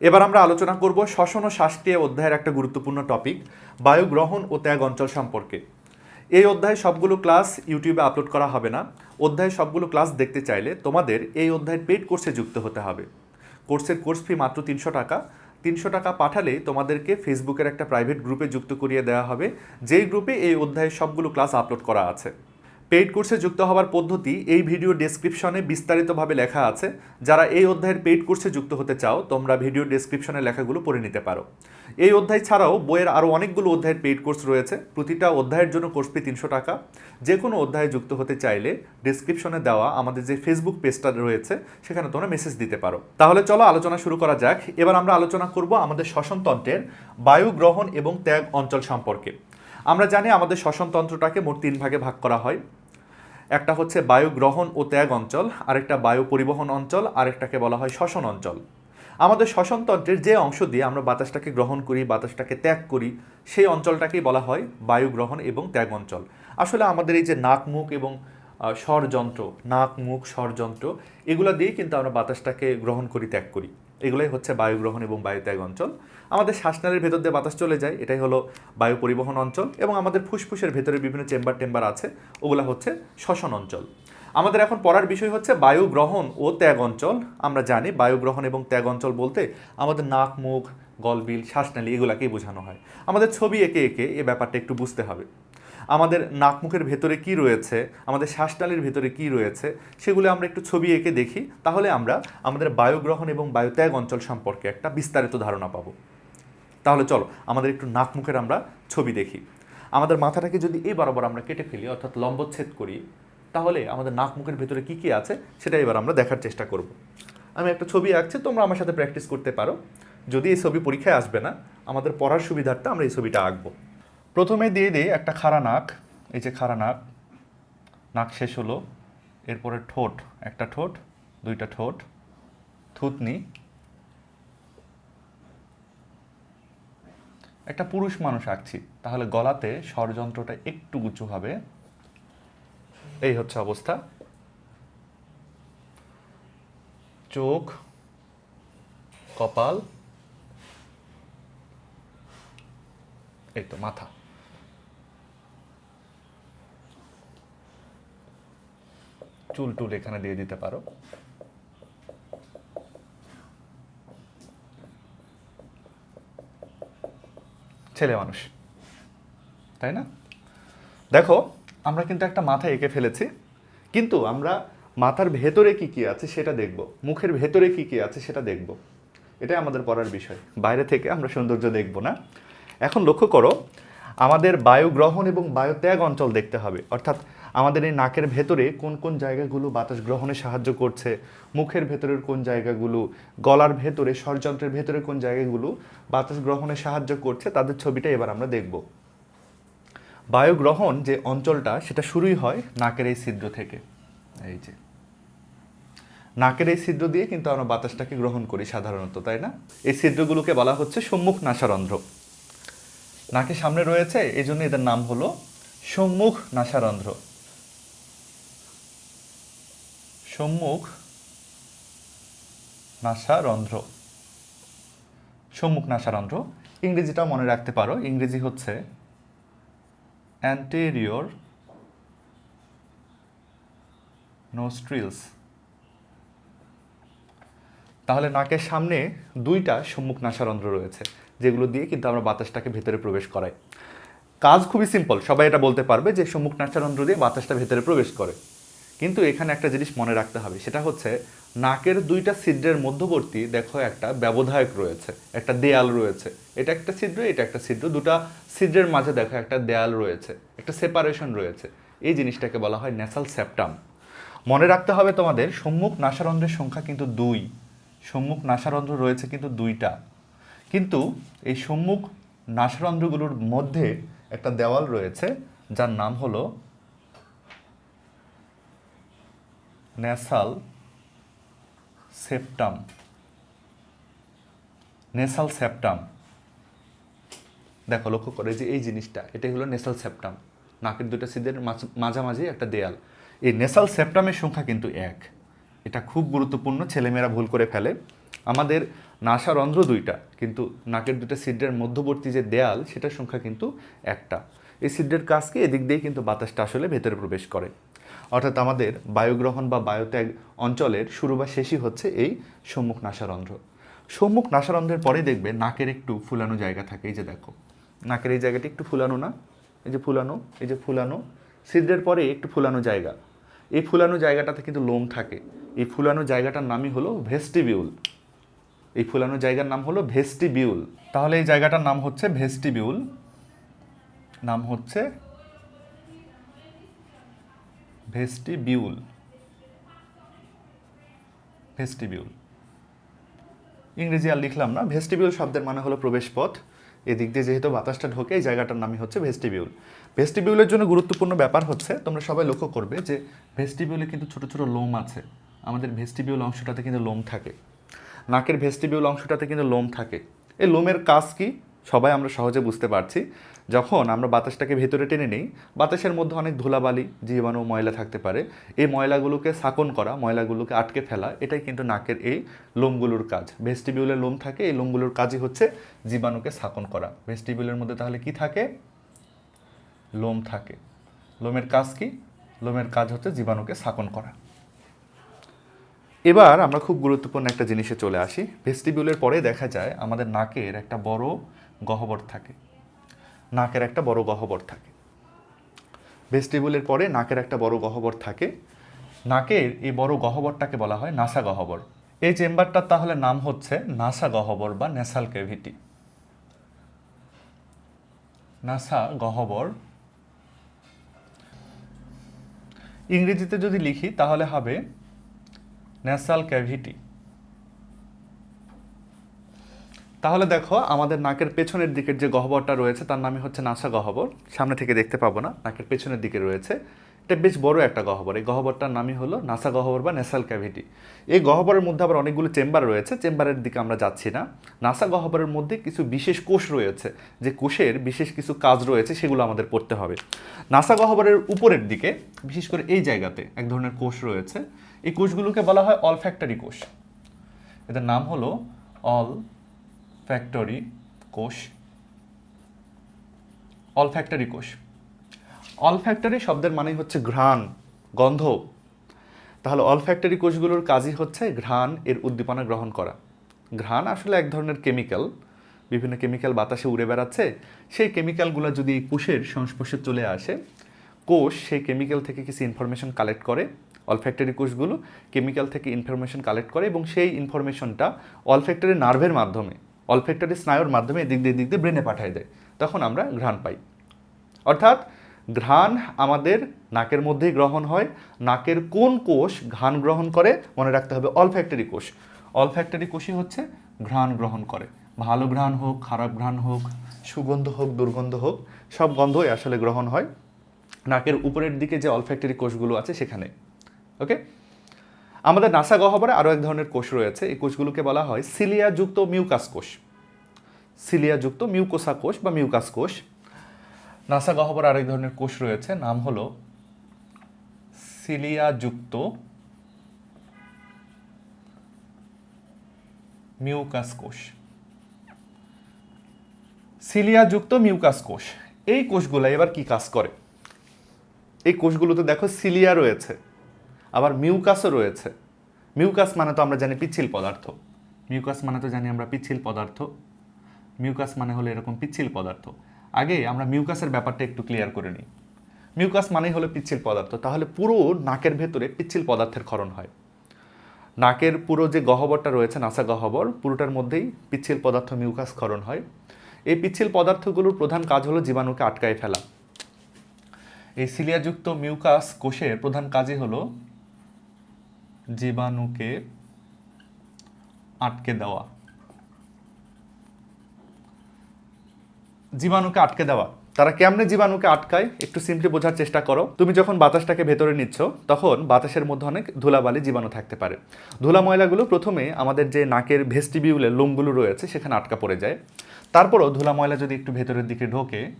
এবার আমরা আলোচনা করব শ্বসন ও শ্বাসক্রিয়া অধ্যায়ের একটা গুরুত্বপূর্ণ টপিক বায়ু গ্রহণ ও ত্যাগ অঞ্চল সম্পর্কে। এই অধ্যায়ে সবগুলো ক্লাস ইউটিউবে আপলোড করা হবে না। অধ্যায়ে সবগুলো ক্লাস দেখতে চাইলে তোমাদের এই অধ্যায়ের পেইড কোর্সে যুক্ত হতে হবে। কোর্সের কোর্স ফি মাত্র তিনশো টাকা। তিনশো টাকা পাঠালে তোমাদেরকে ফেসবুকের একটা প্রাইভেট গ্রুপে যুক্ত করিয়ে দেওয়া হবে। যেই গ্রুপে এই অধ্যায়ের সবগুলো ক্লাস আপলোড করা আছে। পেইড কোর্সে যুক্ত হওয়ার পদ্ধতি এই ভিডিও ডেসক্রিপশনে বিস্তারিতভাবে লেখা আছে। যারা এই অধ্যায়ের পেইড কোর্সে যুক্ত হতে চাও, তোমরা ভিডিও ডেসক্রিপশনে লেখাগুলো পড়ে নিতে পারো। এই অধ্যায় ছাড়াও বইয়ের আরও অনেকগুলো অধ্যায়ের পেইড কোর্স রয়েছে। প্রতিটা অধ্যায়ের জন্য কোর্স ফি তিনশো টাকা। যে কোনো অধ্যায়ে যুক্ত হতে চাইলে ডেসক্রিপশনে দেওয়া আমাদের যে ফেসবুক পেজটা রয়েছে, সেখানে তোমরা মেসেজ দিতে পারো। তাহলে চলো আলোচনা শুরু করা যাক। এবার আমরা আলোচনা করব আমাদের শ্বসনতন্ত্রের বায়ু গ্রহণ এবং ত্যাগ অঞ্চল সম্পর্কে। আমরা জানি আমাদের শ্বসনতন্ত্রটাকে মোট তিন ভাগে ভাগ করা হয়। একটা হচ্ছে বায়ু গ্রহণ ও ত্যাগ অঞ্চল, আরেকটা বায়ু পরিবহন অঞ্চল, আরেকটাকে বলা হয় শ্বসন অঞ্চল। আমাদের শ্বসনতন্ত্রের যে অংশ দিয়ে আমরা বাতাসটাকে গ্রহণ করি, বাতাসটাকে ত্যাগ করি, সেই অঞ্চলটাকেই বলা হয় বায়ু গ্রহণ এবং ত্যাগ অঞ্চল। আসলে আমাদের এই যে নাক মুখ এবং স্বরযন্ত্র নাক মুখ স্বরযন্ত্র, এগুলো দিয়ে কিন্তু আমরা বাতাসটাকে গ্রহণ করি, ত্যাগ করি। এগুলোই হচ্ছে বায়ু গ্রহণ এবং বায়ু ত্যাগ অঞ্চল। আমাদের শ্বাসনালীর ভেতর দিয়ে বাতাস চলে যায়, এটাই হলো বায়ু পরিবহন অঞ্চল এবং আমাদের ফুসফুসের ভেতরে বিভিন্ন চেম্বার টেম্বার আছে, ওগুলো হচ্ছে শ্বসন অঞ্চল। আমাদের এখন পড়ার বিষয় হচ্ছে বায়ু গ্রহণ ও ত্যাগ অঞ্চল। আমরা জানি বায়ু গ্রহণ এবং ত্যাগ অঞ্চল বলতে আমাদের নাক, মুখ, গলবিল, শ্বাসনালী এগুলাকেই বোঝানো হয়। আমাদের ছবি এঁকে এঁকে এ ব্যাপারটা একটু বুঝতে হবে। আমাদের নাক মুখের ভেতরে কি রয়েছে, আমাদের শ্বাসনালীর ভেতরে কি রয়েছে, সেগুলো আমরা একটু ছবি এঁকে দেখি, তাহলে আমরা আমাদের বায়ু গ্রহণ এবং বায়ু ত্যাগ অঞ্চল সম্পর্কে একটা বিস্তারিত ধারণা পাবো। তাহলে চলো, আমাদের একটু নাক মুখের আমরা ছবি দেখি। আমাদের মাথাটাকে যদি এই বরাবর আমরা কেটে ফেলি, অর্থাৎ লম্বচ্ছেদ করি, তাহলে আমাদের নাক মুখের ভেতরে কী কী আছে, সেটা এবার আমরা দেখার চেষ্টা করব। আমি একটা ছবি আঁকছি, তোমরা আমার সাথে প্র্যাকটিস করতে পারো। যদি এই ছবি পরীক্ষায় আসবে না, আমাদের পড়ার সুবিধার্থে আমরা এই ছবিটা আঁকবো। প্রথমে দিয়ে দিই একটা খাড়া নাক, এই যে খাড়া নাক নাক শেষ হলো, এরপরে ঠোঁট, একটা ঠোঁট, দুইটা ঠোঁট, থুতনি একটা পুরুষ মানুষ আঁকছি, তাহলে গলাতে স্বরযন্ত্রটা একটু উঁচু হবে। এই হচ্ছে অবস্থা। চোখ, কপাল, এই তো মাথা। চুল টুল এখানে দিয়ে দিতে পারো। ছেলে মানুষ। তাই না? দেখো, আমরা কিন্তু একটা মাথা এঁকে ফেলেছি, কিন্তু আমরা মাথার ভেতরে কি কি আছে সেটা দেখব। মুখের ভেতরে কি কি আছে সেটা দেখব। এটাই আমাদের পড়ার বিষয়। বাইরে থেকে আমরা সৌন্দর্য দেখব না। এখন লক্ষ্য করো, আমাদের বায়ু গ্রহণ এবং বায়ু ত্যাগ অঞ্চল দেখতে হবে। অর্থাৎ আমাদের এই নাকের ভেতরে কোন কোন জায়গাগুলো বাতাস গ্রহণে সাহায্য করছে? মুখের ভেতরের কোন জায়গাগুলো? গলার ভেতরে, স্বরযন্ত্রের ভেতরে কোন জায়গাগুলো বাতাস গ্রহণে সাহায্য করছে? তাদের ছবিটা এবার আমরা দেখব। বায়ু গ্রহণ যে অঞ্চলটা, সেটা শুরুই হয় নাকের এই ছিদ্র থেকে। এই যে। নাকের এই ছিদ্র দিয়ে কিন্তু আমরা বাতাসটাকে গ্রহণ করি সাধারণত, তাই না? এই ছিদ্রগুলোকে বলা হচ্ছে সম্মুখ নাসারন্ধ্র। নাকের সামনে রয়েছে এই জন্য এদের নাম হলো সম্মুখ নাসারন্ধ্র। সম্মুখ নাসারন্ধ্র। সম্মুখ নাসারন্ধ্র। ইংরেজিটাও মনে রাখতে পারো। ইংরেজি হচ্ছে anterior নোস্ট্রিলস তাহলে নাকের সামনে দুইটা সম্মুখ নাসারন্ধ্র রয়েছে, যেগুলো দিয়ে কিন্তু আমরা বাতাসটাকে ভেতরে প্রবেশ করাই। কাজ খুবই সিম্পল সবাই এটা বলতে পারবে যে সম্মুখ নাসারন্ধ্র দিয়ে বাতাসটা ভেতরে প্রবেশ করে। কিন্তু এখানে একটা জিনিস মনে রাখতে হবে, সেটা হচ্ছে নাকের দুইটা ছিদ্রের মধ্যবর্তী দেখো একটা ব্যবধায়ক রয়েছে, একটা দেয়াল রয়েছে। এটা একটা ছিদ্র, এটা একটা ছিদ্র, দুটা ছিদ্রের মাঝে দেখো একটা দেয়াল রয়েছে, একটা সেপারেশন রয়েছে। এই জিনিসটাকে বলা হয় ন্যাসাল সেপ্টাম মনে রাখতে হবে তোমাদের, সম্মুখ নাসারন্ধ্রের সংখ্যা কিন্তু দুই, সম্মুখ নাসারন্ধ্র রয়েছে কিন্তু দুইটা। কিন্তু এই সম্মুখ নাসারন্ধ্রগুলোর মধ্যে একটা দেওয়াল রয়েছে, যার নাম হলো ন্যাসাল সেপ্টাম। Nasal septum. দেখো, লক্ষ্য করে যে এই জিনিসটা, এটাই হলো নেসাল সেপ্টাম। নাকের দুটো সিদের মাঝ- মাঝামাঝি একটা দেয়াল। এই নেসাল সেপ্টামের সংখ্যা কিন্তু এক। এটা খুব গুরুত্বপূর্ণ, ছেলেমেয়েরা ভুল করে ফেলে। আমাদের নাসারন্ধ্র দুইটা, কিন্তু নাকের দুটো সিডের মধ্যবর্তী যে দেয়াল, সেটার সংখ্যা কিন্তু একটা। এই সিডের কাজকে এদিক দিয়ে কিন্তু বাতাসটা আসলে ভেতরে প্রবেশ করে। অর্থাৎ আমাদের বায়ুগ্রহণ বা বায়ুত্যাগ অঞ্চলের শুরু বা শেষই হচ্ছে এই সম্মুখ নাসারন্ধ্র। সম্মুখ নাসারন্ধ্রের পরে দেখবে নাকের একটু ফুলানো জায়গা থাকে, এই যে দেখো। নাকের এই জায়গাটি একটু ফুলানো না? এই যে ফুলানো, এই যে ফুলানো। সিদ্রের পরে একটু ফুলানো জায়গা। এই ফুলানো জায়গাটাতে কিন্তু লোম থাকে। এই ফুলানো জায়গাটার নামই হলো ভেস্টিবিউল। এই ফুলানো জায়গার নাম হলো ভেস্টিবিউল। তাহলে এই জায়গাটার নাম হচ্ছে ভেস্টিবিউল। নাম হচ্ছে ভেস্টিবিউল। ভেস্টিবিউল। ইংরেজি আর লিখলাম না। ভেস্টিবিউল শব্দের মানে হলো প্রবেশপথ। এদিক দিয়ে যেহেতু বাতাসটা ঢোকে, এই জায়গাটার নামই হচ্ছে ভেস্টিবিউল। ভেস্টিবিউলের জন্য গুরুত্বপূর্ণ ব্যাপার হচ্ছে, তোমরা সবাই লক্ষ্য করবে যে ভেস্টিবিউলে কিন্তু ছোট ছোট লোম আছে। আমাদের ভেস্টিবিউল অংশটাতে কিন্তু লোম থাকে। নাকের ভেস্টিবিউল অংশটাতে কিন্তু লোম থাকে। এই লোমের কাজ কি? সবাই আমরা সহজে বুঝতে পারছি। যখন আমরা বাতাসটাকে ভেতরে টেনে নিই, বাতাসের মধ্যে অনেক ধুলাবালি, জীবাণু, ময়লা থাকতে পারে। এই ময়লাগুলোকে সাকন করা, ময়লাগুলোকে আটকে ফেলা, এটাই কিন্তু নাকের এই লোমগুলোর কাজ। ভেস্টিবিউলের লোম থাকে, এই লোমগুলোর কাজই হচ্ছে জীবাণুকে সাকন করা। ভেস্টিবিউলের মধ্যে তাহলে কি থাকে? লোম থাকে। লোমের কাজ কি? লোমের কাজ হচ্ছে জীবাণুকে সাকন করা। এবার আমরা খুব গুরুত্বপূর্ণ একটা জিনিসে চলে আসি। ভেস্টিবিউলের পরে দেখা যায় আমাদের নাকের একটা বড় গহ্বর থাকে। নাকের একটা বড় গহ্বর থাকে। ভেস্টিবিউলের পরে নাকের একটা বড় গহ্বর থাকে। নাকের এই বড় গহ্বরটাকে বলা হয় নাসা গহ্বর। এই চেম্বারটার তাহলে নাম হচ্ছে নাসা গহ্বর বা ন্যাসাল ক্যাভিটি নাসা গহ্বর। ইংরেজিতে যদি লিখি, তাহলে হবে ন্যাসাল ক্যাভিটি তাহলে দেখো, আমাদের নাকের পেছনের দিকের যে গহ্বরটা রয়েছে, তার নামই হচ্ছে নাসা গহ্বর। সামনে থেকে দেখতে পাবো না, নাকের পেছনের দিকে রয়েছে। এটা বেশ বড় একটা গহ্বর। এই গহ্বরটার নামই হলো নাসা গহ্বর বা ন্যাসাল ক্যাভিটি। এই গহ্বরের মধ্যে আবার অনেকগুলো চেম্বার রয়েছে, চেম্বারের দিকে আমরা যাচ্ছি না। নাসা গহ্বরের মধ্যে কিছু বিশেষ কোষ রয়েছে, যে কোষের বিশেষ কিছু কাজ রয়েছে, সেগুলো আমাদের পড়তে হবে। নাসা গহ্বরের উপরের দিকে, বিশেষ করে এই জায়গাতে এক ধরনের কোষ রয়েছে। এই কোষগুলোকে বলা হয় অলফ্যাক্টরি কোষ। এদের নাম হলো অল ফ্যাক্টরি কোষ। অলফ্যাক্টরি কোষ। অলফ্যাক্টরি শব্দের মানেই হচ্ছে ঘ্রাণ, গন্ধ। তাহলে অলফ্যাক্টরি কোষগুলোর কাজই হচ্ছে ঘ্রাণ এর উদ্দীপনা গ্রহণ করা। ঘ্রাণ আসলে এক ধরনের কেমিক্যাল বিভিন্ন কেমিক্যাল বাতাসে উড়ে বেড়াচ্ছে। সেই কেমিক্যালগুলো যদি কোষের সংস্পর্শে চলে আসে, কোষ সেই কেমিক্যাল থেকে কিছু ইনফরমেশন কালেক্ট করে অলফ্যাক্টরি কোষগুলো কেমিক্যাল থেকে ইনফরমেশন কালেক্ট করে এবং সেই ইনফরমেশনটা অলফ্যাক্টরি নার্ভের মাধ্যমে অলফ্যাক্টরি স্নায়ুর মাধ্যমে এদিক দিয়ে দিক দিয়ে ব্রেনে পাঠায় দেয়। তখন আমরা ঘ্রাণ পাই। অর্থাৎ ঘ্রাণ আমাদের নাকের মধ্যেই গ্রহণ হয়। নাকের কোন কোষ ঘ্রাণ গ্রহণ করে? মনে রাখতে হবে অলফ্যাক্টরি কোষ। অলফ্যাক্টরি কোষই হচ্ছে ঘ্রাণ গ্রহণ করে। ভালো ঘ্রাণ হোক, খারাপ ঘ্রাণ হোক, সুগন্ধ হোক, দুর্গন্ধ হোক, সব গন্ধই আসলে গ্রহণ হয় নাকের উপরের দিকে যে অলফ্যাক্টরি কোষগুলো আছে সেখানে। ওকে আমাদের নাসা গহ্বরে আরও এক ধরনের কোষ রয়েছে। এই কোষগুলোকে বলা হয় সিলিয়াযুক্ত মিউকাস কোষ। সিলিয়াযুক্ত মিউকোসা কোষ বা মিউকাস কোষ। নাসা গহ্বরে আরেক ধরনের কোষ রয়েছে, নাম হলো সিলিয়াযুক্ত মিউকাস কোষ। সিলিয়াযুক্ত মিউকাস কোষ। এই কোষগুলো এবার কি কাজ করে? এই কোষগুলোতে দেখো সিলিয়া রয়েছে। আবার মিউকাসও রয়েছে। মিউকাস মানে তো আমরা জানি পিচ্ছিল পদার্থ। মিউকাস মানে তো জানি আমরা পিচ্ছিল পদার্থ। মিউকাস মানে হলো এরকম পিচ্ছিল পদার্থ। আগে আমরা মিউকাসের ব্যাপারটা একটু ক্লিয়ার করে নিই। মিউকাস মানেই হলো পিচ্ছিল পদার্থ। তাহলে পুরো নাকের ভেতরে পিচ্ছিল পদার্থের ক্ষরণ হয়। নাকের পুরো যে গহ্বরটা রয়েছে, নাসা গহ্বর, পুরোটার মধ্যেই পিচ্ছিল পদার্থ মিউকাস ক্ষরণ হয়। এই পিচ্ছিল পদার্থগুলোর প্রধান কাজ হলো জীবাণুকে আটকায় ফেলা। এই সিলিয়াযুক্ত মিউকাস কোষের প্রধান কাজই হলো জীবাণুকে আটকে দেওয়া। জীবাণুকে আটকে দেওয়া। তারা কেমনে জীবাণুকে আটকায়? একটু সিম্পলি বোঝার চেষ্টা করো। তুমি যখন বাতাসটাকে ভেতরে নিচ্ছ, তখন বাতাসের মধ্যে অনেক ধুলাবালি জীবাণু থাকতে পারে। ধুলা ময়লাগুলো প্রথমে আমাদের যে নাকের ভেস্টিবিউলের লোমগুলো রয়েছে, সেখানে আটকা পড়ে যায়। তারপরও ধুলা ময়লা যদি একটু ভেতরের দিকে ঢোকে,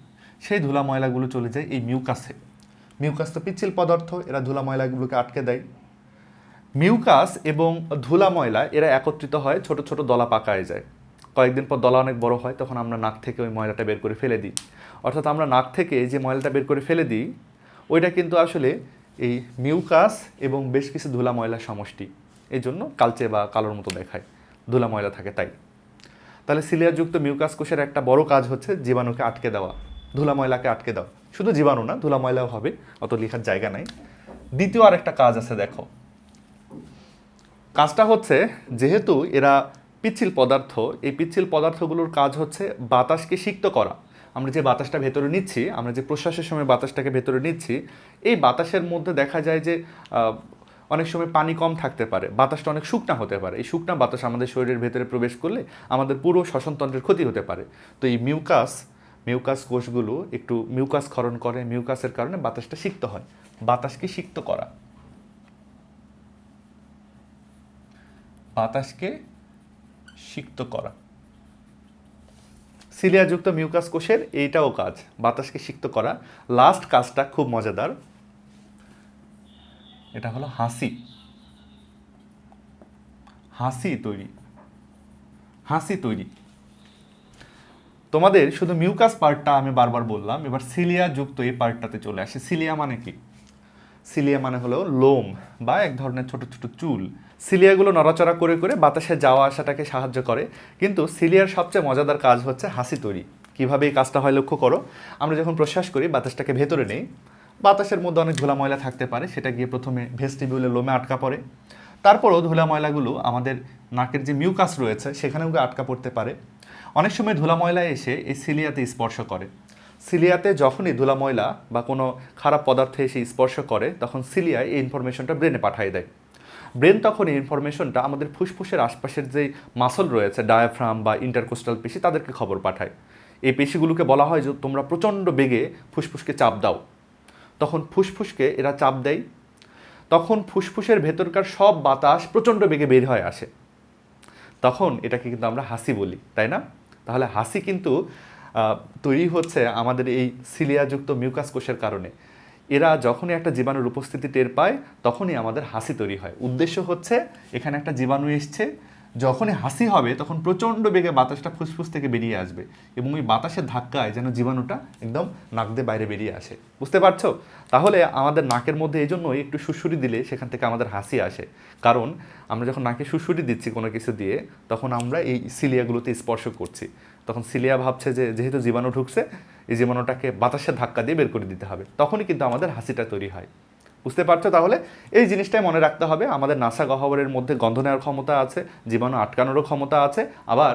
সেই ধুলা ময়লাগুলো চলে যায় এই মিউকাসে। মিউকাস তো পিচ্ছিল পদার্থ, এরা ধুলা ময়লাগুলোকে আটকে দেয়। মিউকাস এবং ধুলা ময়লা এরা একত্রিত হয় ছোট ছোট দলা পাকায় যায়। কয়েকদিন পর দলা অনেক বড় হয়, তখন আমরা নাক থেকে ওই ময়লাটা বের করে ফেলে দিই। অর্থাৎ আমরা নাক থেকে যে ময়লাটা বের করে ফেলে দিই, ওইটা কিন্তু আসলে এই মিউকাস এবং বেশ কিছু ধুলা ময়লার সমষ্টি। এই জন্য কালচে বা কালোর মতো দেখায়। ধুলা ময়লা থাকে তাই। তাহলে সিলিয়াযুক্ত মিউকাস কোষের একটা বড় কাজ হচ্ছে জীবাণুকে আটকে দেওয়া। ধুলা ময়লাকে আটকে দেওয়া শুধু জীবাণু না, ধুলা ময়লাও হবে, অত লেখার জায়গা নাই। দ্বিতীয় আর একটা কাজ আছে, দেখো। কাজটা হচ্ছে যেহেতু এরা পিচ্ছিল পদার্থ, এই পিচ্ছিল পদার্থগুলোর কাজ হচ্ছে বাতাসকে সিক্ত করা। আমরা যে বাতাসটা ভেতরে নিচ্ছি, আমরা যে প্রশ্বাসের সময় বাতাসটাকে ভেতরে নিচ্ছি, এই বাতাসের মধ্যে দেখা যায় যে অনেক সময় পানি কম থাকতে পারে, বাতাসটা অনেক শুকনা হতে পারে। এই শুকনা বাতাস আমাদের শরীরের ভেতরে প্রবেশ করলে আমাদের পুরো শ্বসনতন্ত্রের ক্ষতি হতে পারে। তো এই মিউকাস মিউকাস কোষগুলো একটু মিউকাস ক্ষরণ করে, মিউকাসের কারণে বাতাসটা সিক্ত হয়, বাতাসকে সিক্ত করা। বাতাসকে সিক্ত করা। সিলিয়াযুক্ত মিউকাস কোষের এইটাও কাজ, বাতাসকে সিক্ত করা। লাস্ট কাজটা খুব মজাদার। এটা হলো হাসি। হাসি তৈরি। হাসি তৈরি। তোমাদের শুধু মিউকাস পার্টটা আমি বারবার বললাম, এবার সিলিয়া যুক্ত এই পার্টটাতে চলে আসে। সিলিয়া মানে কি? সিলিয়া মানে হলো লোম বা এক ধরনের ছোট ছোট চুল। সিলিয়াগুলো নড়াচড়া করে করে বাতাসে যাওয়া আসাটাকে সাহায্য করে। কিন্তু সিলিয়ার সবচেয়ে মজাদার কাজ হচ্ছে হাসি তৈরি। কীভাবে এই কাজটা হয় লক্ষ্য করো? আমরা যখন প্রশ্বাস করি, বাতাসটাকে ভেতরে নেই। বাতাসের মধ্যে অনেক ধুলা ময়লা থাকতে পারে, সেটা গিয়ে প্রথমে ভেস্টিবিউলে লোমে আটকা পড়ে। তারপরও ধুলা ময়লাগুলো আমাদের নাকের যে মিউকাস রয়েছে, সেখানেও গিয়ে আটকা পড়তে পারে। অনেক সময় ধুলা ময়লা এসে এই সিলিয়াতে স্পর্শ করে। সিলিয়াতে যখনই ধুলা ময়লা বা কোনো খারাপ পদার্থে এসে স্পর্শ করে, তখন সিলিয়ায় এই ইনফরমেশনটা ব্রেনে পাঠিয়ে দেয়। ব্রেন তখন এই ইনফরমেশনটা আমাদের ফুসফুসের আশপাশের যেই মাসল রয়েছে ডায়াফ্রাম বা ইন্টারকোস্টাল পেশি, তাদেরকে খবর পাঠায়। এই পেশিগুলোকে বলা হয় যে তোমরা প্রচণ্ড বেগে ফুসফুসকে চাপ দাও। তখন ফুসফুসকে এরা চাপ দেয়। তখন ফুসফুসের ভেতরকার সব বাতাস প্রচণ্ড বেগে বের হয়ে আসে। তখন এটাকে কিন্তু আমরা হাসি বলি, তাই না? তাহলে হাসি কিন্তু তৈরি হচ্ছে আমাদের এই সিলিয়াযুক্ত মিউকাস কোষের কারণে। এরা যখনই একটা জীবাণুর উপস্থিতি টের পায়, তখনই আমাদের হাসি তৈরি হয়। উদ্দেশ্য হচ্ছে, এখানে একটা জীবাণু এসছে, যখনই হাসি হবে, তখন প্রচণ্ড বেগে বাতাসটা ফুসফুস থেকে বেরিয়ে আসবে এবং ওই বাতাসের ধাক্কায় যেন জীবাণুটা একদম নাক দিয়ে বাইরে বেরিয়ে আসে। বুঝতে পারছ? তাহলে আমাদের নাকের মধ্যে এই জন্যই একটু সুসুরি দিলে সেখান থেকে আমাদের হাসি আসে। কারণ আমরা যখন নাকে সুসুরি দিচ্ছি কোনো কিছু দিয়ে, তখন আমরা এই সিলিয়াগুলোতে স্পর্শ করছি। তখন সিলিয়া ভাবছে যে, যেহেতু জীবাণু ঢুকছে এই জীবাণুটাকে বাতাসের ধাক্কা দিয়ে বের করে দিতে হবে, তখনই কিন্তু আমাদের হাসিটা তৈরি হয়। বুঝতে পারছ তাহলে? এই জিনিসটাই মনে রাখতে হবে, আমাদের নাসা গহ্বরের মধ্যে গন্ধ নেওয়ার ক্ষমতা আছে, জীবাণু আটকানোরও ক্ষমতা আছে, আবার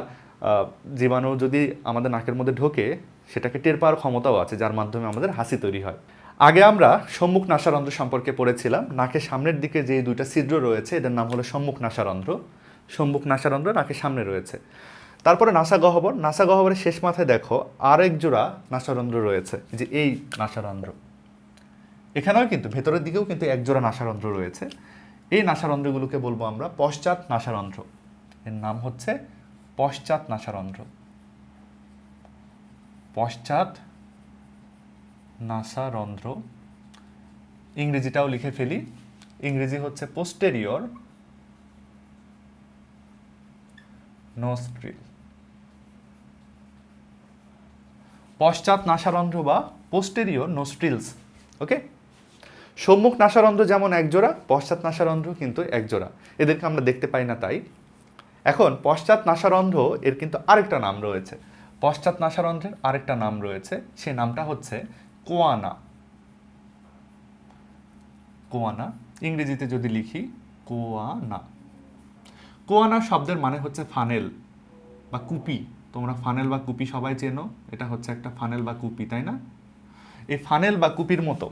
জীবাণু যদি আমাদের নাকের মধ্যে ঢোকে, সেটাকে টের পাওয়ার ক্ষমতাও আছে, যার মাধ্যমে আমাদের হাসি তৈরি হয়। আগে আমরা সম্মুখ নাসারন্ধ্র সম্পর্কে পড়েছিলাম, নাকের সামনের দিকে যে দুইটা ছিদ্র রয়েছে, এদের নাম হলো সম্মুখ নাসারন্ধ্র। সম্মুখ নাসারন্ধ্র নাকের সামনে রয়েছে। তারপরে নাসা গহ্বর, নাসা গহ্বরের শেষ মাথায় দেখো আরেক জোড়া নাসারন্ধ্র রয়েছে যে এই নাসারন্ধ্র। এখানেও কিন্তু, ভেতরের দিকেও কিন্তু একজোড়া নাসারন্ধ্র রয়েছে। এই নাসারন্ধ্রগুলোকে বলব আমরা পশ্চাৎ নাসারন্ধ্র। এর নাম হচ্ছে পশ্চাৎ নাসারন্ধ্র। পশ্চাৎ নাসারন্ধ্র। ইংরেজিটাও লিখে ফেলি। ইংরেজি হচ্ছে পোস্টেরিয়র নোস্ট্রিল পশ্চাৎ নাসারন্ধ্র বা পোস্টেরিয়র নোস্ট্রিলস ওকে সম্মুখ নাসারন্ধ্র যেমন একজোড়া, পশ্চাৎ নাসারন্ধ্র কিন্তু একজোড়া। এদেরকে আমরা দেখতে পাই না তাই। এখন পশ্চাৎ নাসারন্ধ্র এর কিন্তু আরেকটা নাম রয়েছে। পশ্চাৎ নাসারন্ধ্রের আরেকটা নাম রয়েছে, সে নামটা হচ্ছে কোয়ানা। কোয়ানা, ইংরেজিতে যদি লিখি, কোয়ানা। কোয়ানা শব্দের মানে হচ্ছে ফানেল বা কুপি। তোমরা ফানেল বা কুপি সবাই চেনো, এটা হচ্ছে একটা ফানেল বা কুপি, তাই না? এই ফানেল বা কুপির মতো,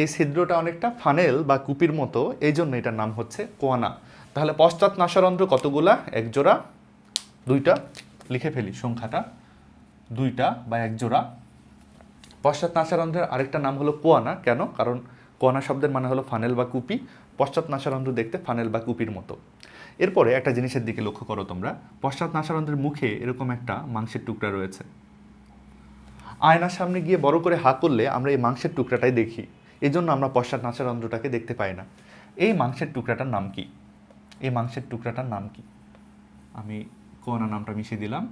এই ছিদ্রটা অনেকটা ফানেল বা কুপির মতো, এই জন্য এটার নাম হচ্ছে কোয়ানা। তাহলে পশ্চাৎ নাসারন্ধ্র কতগুলা? এক জোড়া, দুইটা, লিখে ফেলি সংখ্যাটা, দুইটা বা এক জোড়া। পশ্চাৎ নাসারন্ধ্রের আরেকটা নাম হলো কোয়ানা, কেন? কারণ কোয়ানা শব্দের মানে হলো ফানেল বা কুপি, পশ্চাৎ নাসারন্ধ্র দেখতে ফানেল বা কুপির মতো। এরপরে একটা জিনিসের দিকে লক্ষ্য করো তোমরা। পশ্চাৎ নাসারন্ধ্রের মুখে এরকম একটা মাংসের টুকরা রয়েছে। আয়নার সামনে গিয়ে বড় করে হা করলে আমরা এই মাংসের টুকরাটাই দেখি। এই জন্য আমরা পশ্চাৎ নাসারন্ধ্রটাকে দেখতে পাই না। এই মাংসের টুকরাটার নাম কি? এই মাংসের টুকরাটার নাম কি? আমি কোন নামটা মিশিয়ে দিলাম।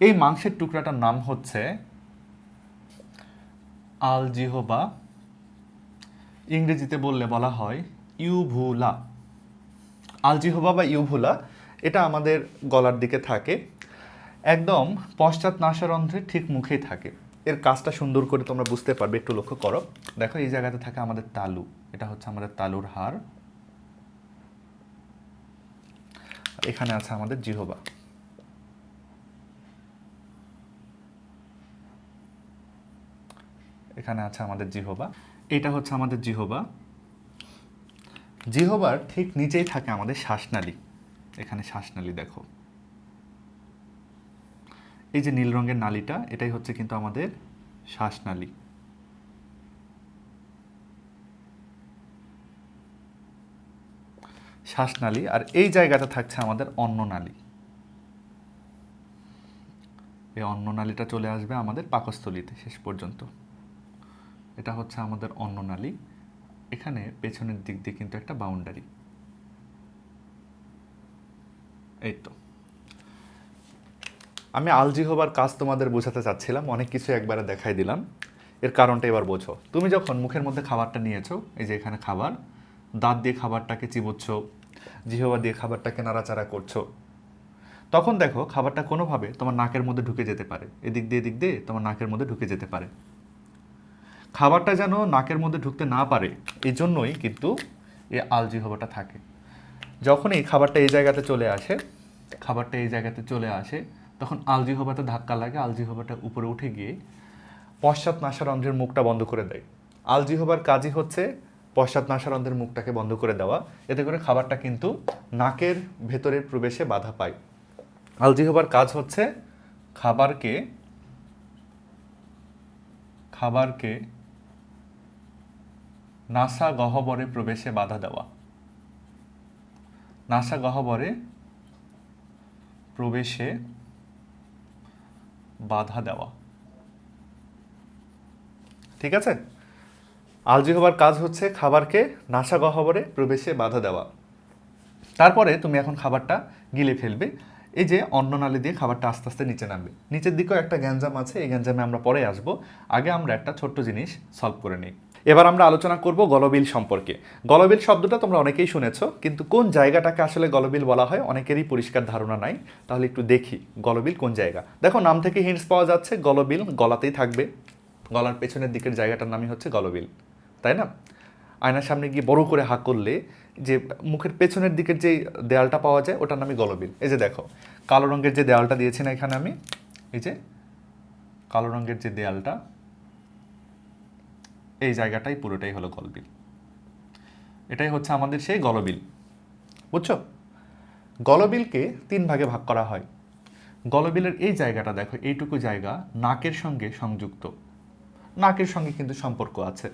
এই মাংসের টুকরাটার নাম হচ্ছে আলজিহোবা ইংরেজিতে বললে বলা হয় ইউভুলা। আলজিহোবা বা ইউভুলা, এটা আমাদের গলার দিকে থাকে। একদম পশ্চাৎ নাসারন্ধ্রের ঠিক মুখেই থাকে। এর কাজটা সুন্দর করে তোমরা বুঝতে পারবে, একটু লক্ষ্য করো। দেখো, এই জায়গাতে থাকে আমাদের তালু। এটা হচ্ছে আমাদের তালুর হার এখানে আছে আমাদের জিহবা। এখানে আছে আমাদের জিহবা। এটা হচ্ছে আমাদের জিহবা। জিহবার ঠিক নিচেই থাকে আমাদের শ্বাসনালী। এখানে শ্বাসনালী দেখো। এই যে নীল রঙের নালীটা, এটাই হচ্ছে কিন্তু আমাদের শ্বাসনালী। শ্বাসনালী, আর এই জায়গাটা থাকছে আমাদের অন্ননালী এই অন্ননালীটা চলে আসবে আমাদের পাকস্থলীতে, শেষ পর্যন্ত। এটা হচ্ছে আমাদের অন্ননালী এখানে পেছনের দিক দিয়ে কিন্তু একটা বাউন্ডারি এই তো। আমি আলজিহোবার কাজ তোমাদের বোঝাতে চাচ্ছিলাম, অনেক কিছু একবারে দেখাই দিলাম। এর কারণটা এবার বোঝো। তুমি যখন মুখের মধ্যে খাবারটা নিয়েছো, এই যে এখানে খাবার, দাঁত দিয়ে খাবারটাকে চিবোচ্ছ, জিহবা দিয়ে খাবারটাকে নাড়াচাড়া করছ, তখন দেখো খাবারটা কোনোভাবে তোমার নাকের মধ্যে ঢুকে যেতে পারে। এদিক দিয়ে এদিক দিয়ে তোমার নাকের মধ্যে ঢুকে যেতে পারে। খাবারটা যেন নাকের মধ্যে ঢুকতে না পারে এই জন্যই কিন্তু এই আলজিহবাটা থাকে। যখন এই খাবারটা এই জায়গাতে চলে আসে, খাবারটা এই জায়গাতে চলে আসে, তখন আলজি হবাতে ধাক্কা লাগে আলজিহবাটা উপরে উঠে গিয়ে পশ্চাৎ নাসারন্ধ্রের মুখটা বন্ধ করে দেয়। আলজি হবার কাজই হচ্ছে পশ্চাৎ নাসারন্ধ্রের মুখটাকে বন্ধ করে দেওয়া। এতে করে খাবারটা কিন্তু নাকের ভেতরের প্রবেশে বাধা পায়। আলজি হবার কাজ হচ্ছে খাবারকে খাবারকে নাসা গহ্বরে প্রবেশে বাধা দেওয়া। নাসা গহ্বরে প্রবেশে বাধা দেওয়া। ঠিক আছে? আলজিহবার কাজ হচ্ছে খাবারকে নাসা গহ্বরে প্রবেশে বাধা দেওয়া। তারপরে তুমি এখন খাবারটা গিলে ফেলবে। এই যে অন্ননালী দিয়ে খাবারটা আস্তে আস্তে নিচে নামবে। নিচের দিকেও একটা গ্যাঞ্জাম আছে, এই গ্যাঞ্জামে আমরা পরে আসব। আগে আমরা একটা ছোট্ট জিনিস সলভ করে নিই। এবার আমরা আলোচনা করব গলবিল সম্পর্কে। গলবিল শব্দটা তোমরা অনেকেই শুনেছ, কিন্তু কোন জায়গাটাকে আসলে গলবিল বলা হয় অনেকেরই পরিষ্কার ধারণা নাই। তাহলে একটু দেখি গলবিল কোন জায়গা। দেখো, নাম থেকে হিন্টস পাওয়া যাচ্ছে, গলবিল গলাতেই থাকবে। গলার পেছনের দিকের জায়গাটার নামই হচ্ছে গলবিল, তাই না? আয়নার সামনে গিয়ে বড় করে হাঁক করলে যে মুখের পেছনের দিকের যে দেয়ালটা পাওয়া যায়, ওটার নামই গলবিল। এই যে দেখো, কালো রঙের যে দেয়ালটা দিয়েছি না এখানে আমি, এই যে কালো রঙের যে দেয়ালটা এই জায়গাটাই পুরোটাই হলো গলবিল। এটাই হচ্ছে আমাদের সেই গলবিল। বুঝছ? গলবিলকে তিন ভাগে ভাগ করা হয়। গলবিলের এই জায়গাটা দেখো, এইটুকু জায়গা নাকের সঙ্গে সংযুক্ত। নাকের সঙ্গে কিন্তু সম্পর্ক আছে।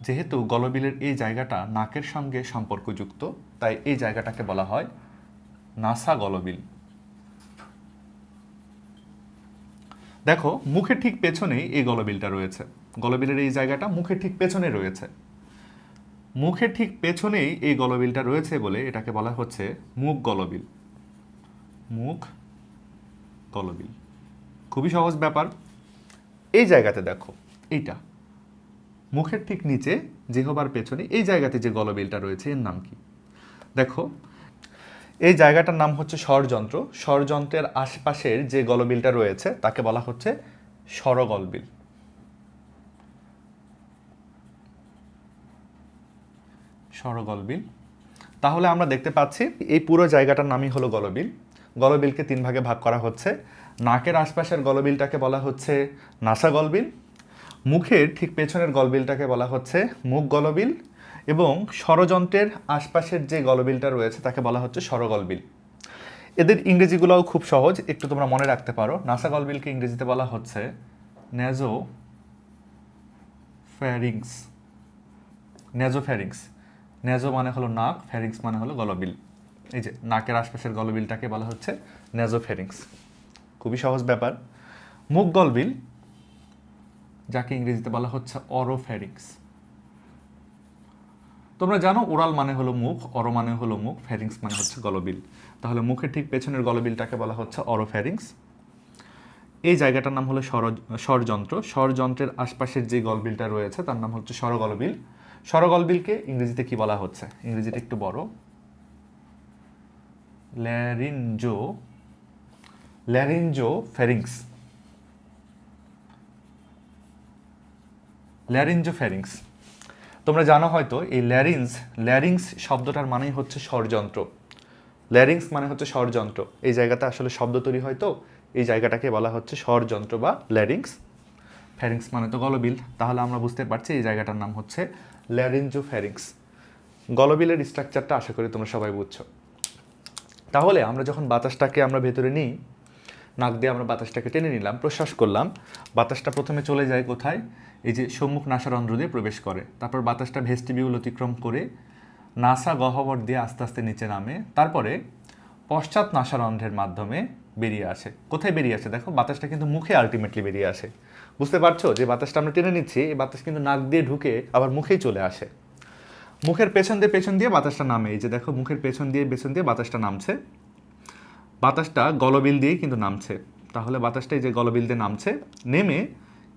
যেহেতু গলবিলের এই জায়গাটা নাকের সঙ্গে সম্পর্কযুক্ত, তাই এই জায়গাটাকে বলা হয় নাসা গলবিল। দেখো, মুখের ঠিক পেছনেই এই গলবিলটা রয়েছে। গলবিলের এই জায়গাটা মুখের ঠিক পেছনে রয়েছে। মুখের ঠিক পেছনেই এই গলবিলটা রয়েছে বলে এটাকে বলা হচ্ছে মুখ গলবিল। মুখ গলবিল। খুবই সহজ ব্যাপার। এই জায়গাতে দেখো, এইটা। মুখের ঠিক নিচে জিহবার পেছনে এই জায়গাতে যে গলবিলটা রয়েছে, এর নাম কি? দেখো, এই জায়গাটার নাম হচ্ছে স্বরযন্ত্র। স্বরযন্ত্রের আশপাশের যে গলবিলটা রয়েছে, তাকে বলা হচ্ছে স্বরগলবিল। স্বরগলবিল তাহলে আমরা দেখতে পাচ্ছি এই পুরো জায়গাটার নামই হলো গলবিল। গলবিলকে তিন ভাগে ভাগ করা হচ্ছে। নাকের আশপাশের গলবিলটাকে বলা হচ্ছে নাসা গলবিল মুখের ঠিক পেছনের গলবিলটাকে বলা হচ্ছে মুখ গলবিল এবং স্বরযন্ত্রের আশপাশের যে গলবিলটা রয়েছে তাকে বলা হচ্ছে স্বরগলবিল। এদের ইংরেজিগুলোও খুব সহজ, একটু তোমরা মনে রাখতে পারো। নাসা গলবিলকে ইংরেজিতে বলা হচ্ছে ন্যাজো ফ্যারিংস। ন্যাজো ফ্যারিংস। ন্যাজো মানে হলো নাক ফ্যারিংস মানে হলো গলবিল। এই যে নাকের আশপাশের গলবিলটাকে বলা হচ্ছে ন্যাজো ফ্যারিংস খুবই সহজ ব্যাপার। মুখ গলবিল, যাকে ইংরেজিতে বলা হচ্ছে অরো অরোফ্যারিংস তোমরা জানো ওরাল মানে হলো মুখ, অরো মানে হলো মুখ ফ্যারিংস মানে হচ্ছে গলবিল। তাহলে মুখের ঠিক পেছনের গলবিলটাকে বলা হচ্ছে অরোফ্যারিংস এই জায়গাটার নাম হলো স্বর স্বরযন্ত্র। স্বরযন্ত্রের আশপাশের যে গলবিলটা রয়েছে তার নাম হচ্ছে স্বরগলবিল। স্বরগলবিলকে ইংরেজিতে কি বলা হচ্ছে? ইংরেজিতে একটু বড়। ল্যারিনজো ল্যারিনজো ফেরিংস। ল্যারিনজো ফেরিংস। তোমরা জানো হয়তো, এই ল্যারিংস ল্যারিংস শব্দটার মানেই হচ্ছে স্বরযন্ত্র ল্যারিংস মানে হচ্ছে স্বরযন্ত্র এই জায়গাতে আসলে শব্দ তৈরি হয় তো, এই জায়গাটাকে বলা হচ্ছে স্বরযন্ত্র বা ল্যারিংস। ফ্যারিংস মানে তো গলবিল, তাহলে আমরা বুঝতে পারছি এই জায়গাটার নাম হচ্ছে ল্যারিনজো ফ্যারিংস গলবিলের স্ট্রাকচারটা আশা করি তোমরা সবাই বুঝছ। তাহলে আমরা যখন বাতাসটাকে আমরা ভেতরে নিই, নাক দিয়ে আমরা বাতাসটাকে টেনে নিলাম, প্রশ্বাস করলাম, বাতাসটা প্রথমে চলে যায় কোথায়? এই যে সম্মুখ নাসারন্ধ্র দিয়ে প্রবেশ করে। তারপর বাতাসটা ভেস্টিবিউল অতিক্রম করে নাসা গহ্বর দিয়ে আস্তে আস্তে নিচে নামে। তারপরে পশ্চাৎ নাসারন্ধ্রের মাধ্যমে বেরিয়ে আসে। কোথায় বেরিয়ে আসে? দেখো, বাতাসটা কিন্তু মুখে আলটিমেটলি বেরিয়ে আসে। বুঝতে পারছ যে বাতাসটা আমরা টেনে নিচ্ছি, এই বাতাস কিন্তু নাক দিয়ে ঢুকে আবার মুখেই চলে আসে। মুখের পেছন দিয়ে পেছন দিয়ে বাতাসটা নামে। এই যে দেখো, মুখের পেছন দিয়ে পেছন দিয়ে বাতাসটা নামছে। বাতাসটা গলবিল দিয়েই কিন্তু নামছে। তাহলে বাতাসটা এই যে গলবিল দিয়ে নামছে, নেমে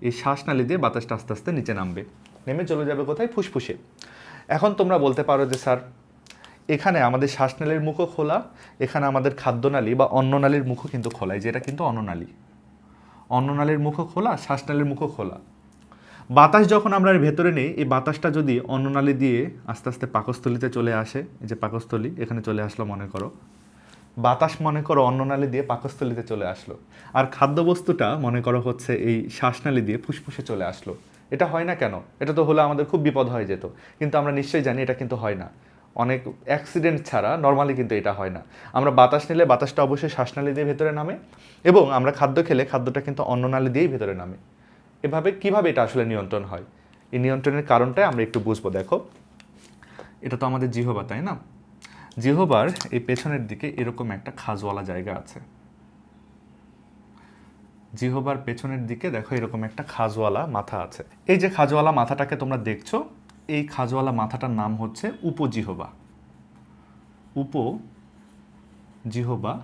এই শ্বাসনালী দিয়ে বাতাসটা আস্তে আস্তে নিচে নামবে। নেমে চলে যাবে কোথায়? ফুসফুসে। এখন তোমরা বলতে পারো যে, স্যার, এখানে আমাদের শ্বাসনালীর মুখও খোলা, এখানে আমাদের খাদ্যনালী বা অন্ননালীর মুখও কিন্তু খোলা। এই যে এটা কিন্তু অন্ননালী। অন্ননালীর মুখও খোলা, শ্বাসনালীর মুখও খোলা। বাতাস যখন আমরা ভেতরে নেই, এই বাতাসটা যদি অন্ননালী দিয়ে আস্তে আস্তে পাকস্থলিতে চলে আসে, এই যে পাকস্থলী, এখানে চলে আসলো মনে করো। বাতাস মনে করো অন্ননালী দিয়ে পাকস্থলিতে চলে আসলো। আর খাদ্যবস্তুটা মনে করো হচ্ছে এই শ্বাসনালী দিয়ে ফুসফুসে চলে আসলো। এটা হয় না কেন? এটা তো হলে আমাদের খুব বিপদ হয়ে যেত। কিন্তু আমরা নিশ্চয়ই জানি এটা কিন্তু হয় না। অনেক অ্যাক্সিডেন্ট ছাড়া নর্মালি কিন্তু এটা হয় না। আমরা বাতাস নিলে বাতাসটা অবশ্যই শ্বাসনালী দিয়ে ভেতরে নামে এবং আমরা খাদ্য খেলে খাদ্যটা কিন্তু অন্ননালী দিয়েই ভেতরে নামে। এভাবে কীভাবে এটা আসলে নিয়ন্ত্রণ হয়? এই নিয়ন্ত্রণের কারণটাই আমরা একটু বুঝব, দেখো। এটা তো আমাদের জিহবা, তাই না? জিহবার এই পেছনের দিকে এরকম একটা খাজওয়ালা জায়গা আছে। জিহবার পেছনের দিকে দেখো এরকম একটা খাজওয়ালা মাথা আছে। এই যে খাজওয়ালা মাথাটাকে তোমরা দেখছ এই খাজওয়ালা মাথাটার নাম হচ্ছে উপজিহবা উপ জিহবা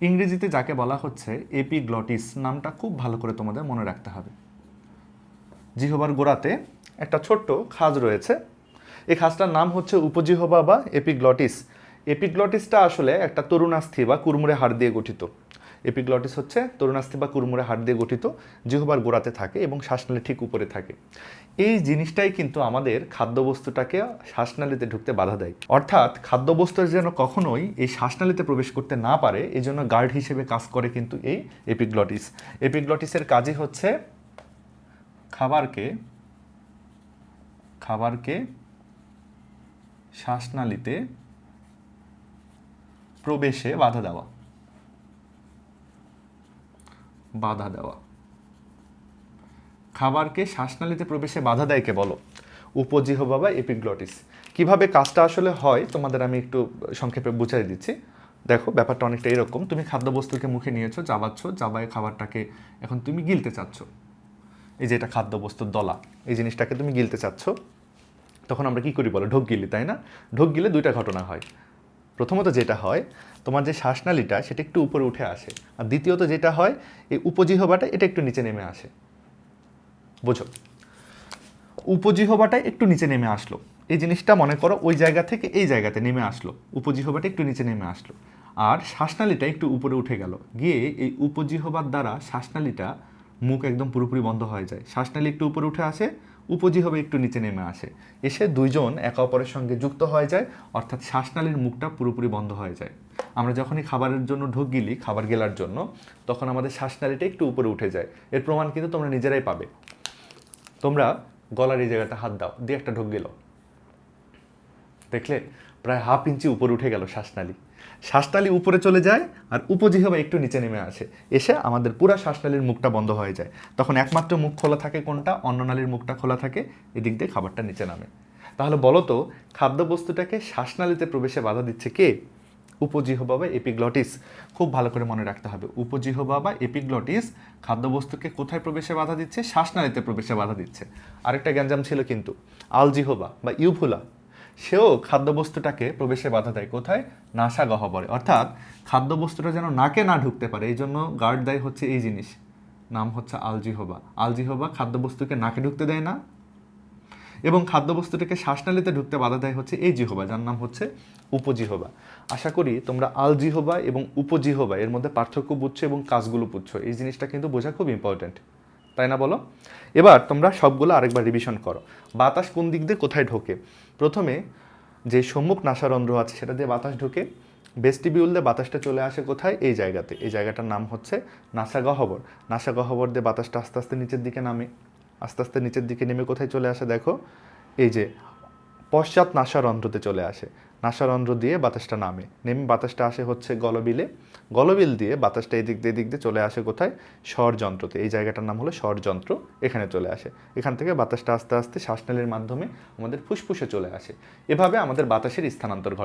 ইংরেজিতে যাকে বলা হচ্ছে এপিগ্লটিস নামটা খুব ভালো করে তোমাদের মনে রাখতে হবে। জিহবার গোড়াতে একটা ছোট্ট খাজ রয়েছে। এই খাজটার নাম হচ্ছে উপজিহবা বা এপিগ্লটিস। এপিগ্লটিসটা আসলে একটা তরুণাস্থি বা কুরমুরে হাড় দিয়ে গঠিত। এপিগ্লটিস হচ্ছে তরুণাস্থি বা কুরমুরে হাড় দিয়ে গঠিত। জিহবার গোড়াতে থাকে এবং শ্বাসনালী ঠিক উপরে থাকে। এই জিনিসটাই কিন্তু আমাদের খাদ্যবস্তুটাকে শ্বাসনালীতে ঢুকতে বাধা দেয়। অর্থাৎ খাদ্যবস্তু যেন কখনোই এই শ্বাসনালীতে প্রবেশ করতে না পারে এই জন্য গার্ড হিসেবে কাজ করে কিন্তু এই এপিগ্লটিস। এপিগ্লটিসের কাজই হচ্ছে খাবারকে খাবারকে শ্বাসনালীতে প্রবেশে বাধা দেওয়া। বাধা দেওয়া। খাবারকে শ্বাসনালীতে প্রবেশে বাধা দেয় কে বলো? উপজিহ্বা বা এপিগ্লটিস। কীভাবে কাজটা আসলে হয়, তোমাদের আমি একটু সংক্ষেপে বুঝাই দিচ্ছি। দেখো, ব্যাপারটা অনেকটা এরকম। তুমি খাদ্যবস্তুকে মুখে নিয়েছো, চাবাচ্ছ, চাবায় খাবারটাকে এখন তুমি গিলতে চাচ্ছ। এই যে এটা খাদ্যবস্তুর দলা, এই জিনিসটাকে তুমি গিলতে চাচ্ছ। তখন আমরা কি করি বলো? ঢোক গিলি, তাই না? ঢোক গিলে দুইটা ঘটনা হয়। প্রথমত যেটা হয়, তোমার যে শ্বাসনালীটা সেটা একটু উপরে উঠে আসে। আর দ্বিতীয়ত যেটা হয়, এই উপজিহবাটা এটা একটু নিচে নেমে আসে। বোঝো। উপজিহবাটা একটু নিচে নেমে আসলো। এই জিনিসটা মনে করো ওই জায়গা থেকে এই জায়গাতে নেমে আসলো। উপজিহবাটা একটু নিচে নেমে আসলো। আর শ্বাসনালীটা একটু উপরে উঠে গেল। গিয়ে এই উপজিহবার দ্বারা শ্বাসনালীটা মুখ একদম পুরোপুরি বন্ধ হয়ে যায়। শ্বাসনালী একটু উপরে উঠে আসে উপজিহবা একটু নিচে নেমে আসে। এসে দুইজন একে অপরের সঙ্গে যুক্ত হয়ে যায়, অর্থাৎ শ্বাসনালীর মুখটা পুরোপুরি বন্ধ হয়ে যায়। আমরা যখনই খাবারের জন্য ঢোক গিলি, খাবার গেলার জন্য, তখন আমাদের শ্বাসনালীটা একটু উপরে উঠে যায়। এর প্রমাণ কিন্তু তোমরা নিজেরাই পাবে। তোমরা গলার এই জায়গাটা হাত দাও, দিয়ে একটা ঢোক গেল। দেখলে প্রায় হাফ ইঞ্চি উপরে উঠে গেল শ্বাসনালী। শ্বাসনালী উপরে চলে যায় আর উপজিহবা একটু নিচে নেমে আসে। এসে আমাদের পুরা শ্বাসনালীর মুখটা বন্ধ হয়ে যায়। তখন একমাত্র মুখ খোলা থাকে কোনটা? অন্ননালীর মুখটা খোলা থাকে, এদিক দিয়ে খাবারটা নিচে নামে। তাহলে বলো তো খাদ্যবস্তুটাকে শ্বাসনালীতে প্রবেশে বাধা দিচ্ছে কে? উপজিহবা বা এপিগ্লটিস। খুব ভালো করে মনে রাখতে হবে। উপজিহবা বা এপিগ্লটিস খাদ্যবস্তুকে কোথায় প্রবেশে বাধা দিচ্ছে? শ্বাসনালীতে প্রবেশে বাধা দিচ্ছে। আরেকটা গ্যাঞ্জাম ছিল কিন্তু আলজিহবা বা ইউভুলা। সেও খাদ্যবস্তুটাকে প্রবেশে বাধা দেয়। কোথায়? নাসা গহ্বরে। অর্থাৎ খাদ্যবস্তুটা যেন নাকে না ঢুকতে পারে। এই জন্য গার্ড দেয় হচ্ছে এই জিনিস। নাম হচ্ছে আলজিহোবা। আলজিহোবা খাদ্যবস্তুকে নাকে ঢুকতে দেয় না। এবং খাদ্যবস্তুটাকে শ্বাসনালীতে ঢুকতে বাধা দেয় হচ্ছে এই জিহবা, যার নাম হচ্ছে উপজিহবা। আশা করি তোমরা আল জিহবা এবং উপজিহবা, এর মধ্যে পার্থক্য বুঝছ এবং কাজগুলো বুঝছ। এই জিনিসটা কিন্তু বোঝা খুব ইম্পর্ট্যান্ট তাই না বলো? এবার তোমরা সবগুলো আরেকবার রিভিশন করো। বাতাস কোন দিক দিয়ে কোথায় ঢোকে? প্রথমে যে সম্মুখ নাসারন্ধ্র আছে সেটা দিয়ে বাতাস ঢোকে বেস্টিবিউল দিয়ে বাতাসটা চলে আসে কোথায়? এই জায়গাতে। এই জায়গাটার নাম হচ্ছে নাসা গহ্বর নাসা গহ্বর দিয়ে বাতাসটা আস্তে আস্তে নিচের দিকে নামে। আস্তে আস্তে নিচের দিকে নেমে কোথায় চলে আসে দেখো? এই যে পশ্চাৎ নাসারন্ধ্রতে চলে আসে। নাসারন্ধ্র দিয়ে বাতাসটা নামে। নেমে বাতাসটা আসে হচ্ছে গলবিলে। গলবিল দিয়ে বাতাসটা এদিক দিয়ে এদিক দিয়ে চলে আসে কোথায়? স্বরযন্ত্রতে। এই জায়গাটার নাম হলো স্বরযন্ত্র। এখানে চলে আসে। এখান থেকে বাতাসটা আস্তে আস্তে শ্বাসনালীর মাধ্যমে আমাদের ফুসফুসে চলে আসে। এভাবে আমাদের বাতাসের স্থানান্তর ঘটে।